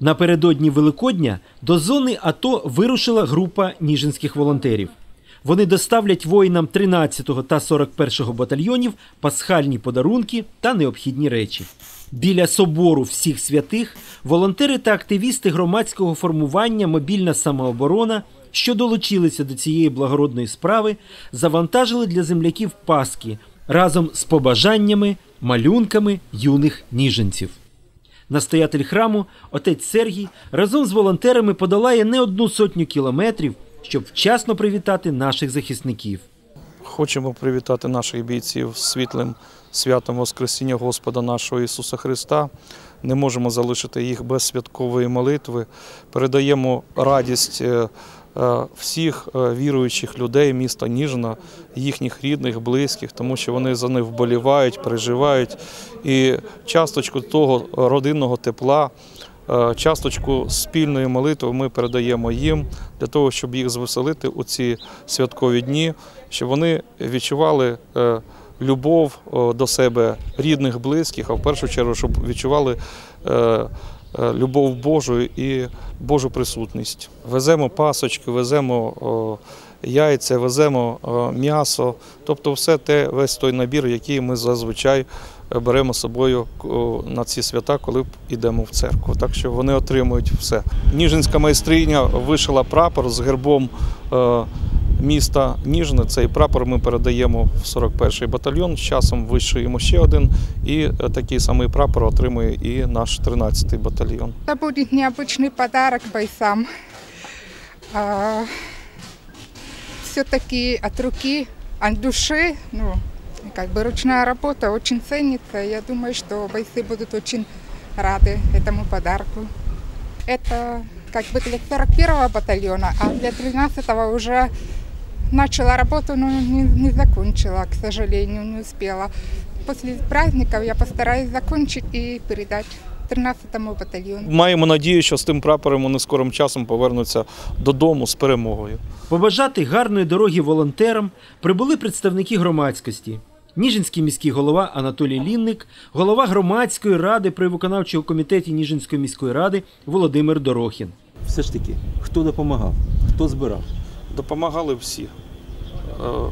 Напередодні Великодня до зони АТО вирушила група ніжинських волонтерів. Вони доставлять воїнам 13-го та 41-го батальйонів пасхальні подарунки та необхідні речі. Біля собору всіх святих волонтери та активісти громадського формування Мобільна самооборона, що долучилися до цієї благородної справи, завантажили для земляків паски разом з побажаннями, малюнками юних ніженців. Настоятель храму, отець Сергій, разом з волонтерами подолає не одну сотню кілометрів, щоб вчасно привітати наших захисників. Хочемо привітати наших бійців світлим святом Воскресіння Господа нашого Ісуса Христа. Не можемо залишити їх без святкової молитви. Передаємо радість е, всіх е, віруючих людей міста Ніжина, їхніх рідних, близьких, тому що вони за них вболівають, переживають. І часточку того родинного тепла. Е, Часточку спільної молитви ми передаємо їм для того, щоб їх звеселити у ці святкові дні, щоб вони відчували е, любов е, до себе рідних, близьких, а в першу чергу, щоб відчували е, е, любов Божу і Божу присутність. Веземо пасочки, веземо яйця, веземо м'ясо, тобто все те, весь той набір, який ми зазвичай е, беремо з собою на ці свята, коли йдемо в церкву. Так що вони отримують все. Ніжинська майстриня вишила прапор з гербом е, міста Ніжне. Цей прапор ми передаємо в 41-й батальйон. З часом вишиємо ще один, і е, такий самий прапор отримує і наш 13-й батальйон. Это будет необычный подарок бойцам. Все-таки от руки, от души, ну, как бы ручная работа очень ценится. Я думаю, что бойцы будут очень рады этому подарку. Это как бы для 41-го батальона, а для 13-го уже начала работу, но не, не закончила, к сожалению, не успела. После праздников я постараюсь закончить и передать 13-му батальону. Маємо надію, що з тим прапором вони скорим часом повернуться додому з перемогою. Побажати гарної дороги волонтерам прибули представники громадськості. Ніжинський міський голова Анатолій Лінник, голова громадської ради при виконавчому комітеті Ніжинської міської ради Володимир Дорохін. все ж таки, хто допомагав, хто збирав. Допомагали всі. Е,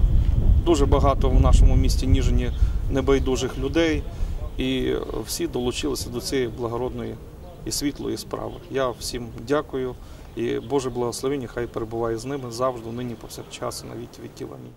Дуже багато в нашому місті Ніжині небайдужих людей, і всі долучилися до цієї благородної і світлої справи. Я всім дякую і Боже благословення хай перебуває з ними завжди, нині повсякчас, і на віки віків. Амінь.